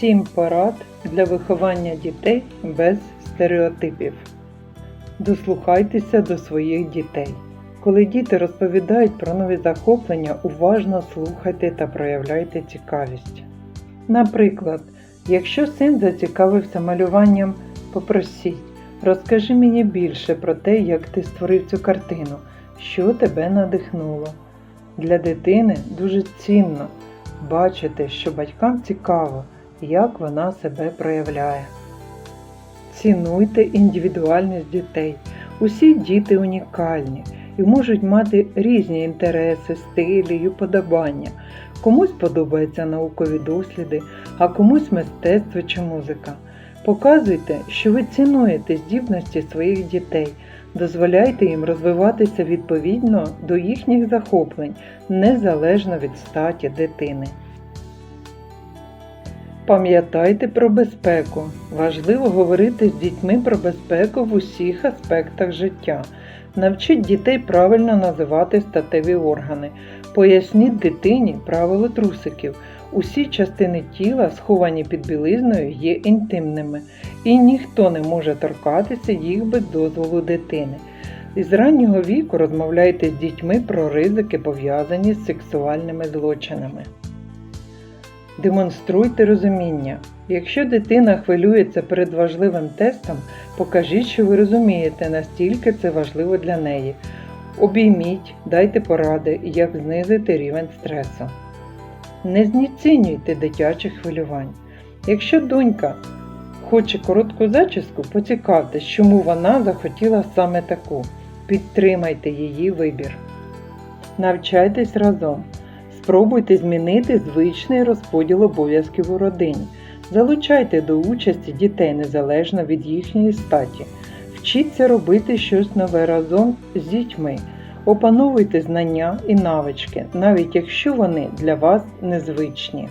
Сім порад для виховання дітей без стереотипів. Дослухайтеся до своїх дітей. Коли діти розповідають про нові захоплення, уважно слухайте та проявляйте цікавість. Наприклад, якщо син зацікавився малюванням, попросіть, розкажи мені більше про те, як ти створив цю картину, що тебе надихнуло. Для дитини дуже цінно бачити, що батькам цікаво, як вона себе проявляє. Цінуйте індивідуальність дітей. Усі діти унікальні і можуть мати різні інтереси, стилі й уподобання. Комусь подобаються наукові досліди, а комусь мистецтво чи музика. Показуйте, що ви цінуєте здібності своїх дітей, дозволяйте їм розвиватися відповідно до їхніх захоплень, незалежно від статі дитини. Пам'ятайте про безпеку. Важливо говорити з дітьми про безпеку в усіх аспектах життя. Навчіть дітей правильно називати статеві органи. Поясніть дитині правила трусиків. Усі частини тіла, сховані під білизною, є інтимними, і ніхто не може торкатися їх без дозволу дитини. Із раннього віку розмовляйте з дітьми про ризики, пов'язані з сексуальними злочинами. Демонструйте розуміння. Якщо дитина хвилюється перед важливим тестом, покажіть, що ви розумієте, настільки це важливо для неї. Обійміть, дайте поради, як знизити рівень стресу. Не знецінюйте дитячих хвилювань. Якщо донька хоче коротку зачіску, поцікавтесь, чому вона захотіла саме таку. Підтримайте її вибір. Навчайтесь разом. Спробуйте змінити звичний розподіл обов'язків у родині. Залучайте до участі дітей незалежно від їхньої статі. Вчіться робити щось нове разом з дітьми. Опановуйте знання і навички, навіть якщо вони для вас незвичні.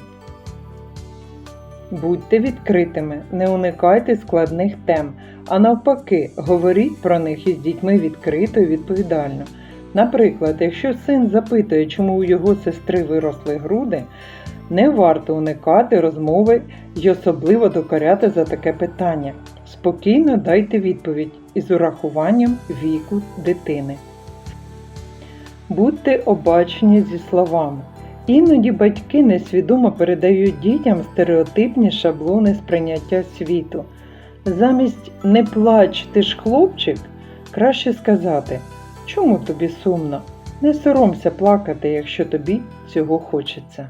Будьте відкритими, не уникайте складних тем, а навпаки, говоріть про них із дітьми відкрито і відповідально. Наприклад, якщо син запитує, чому у його сестри виросли груди, не варто уникати розмови і особливо докоряти за таке питання. Спокійно дайте відповідь із урахуванням віку дитини. Будьте обачені зі словами. Іноді батьки несвідомо передають дітям стереотипні шаблони сприйняття світу. Замість не плач, ти ж хлопчик, краще сказати, чому тобі сумно? Не соромся плакати, якщо тобі цього хочеться.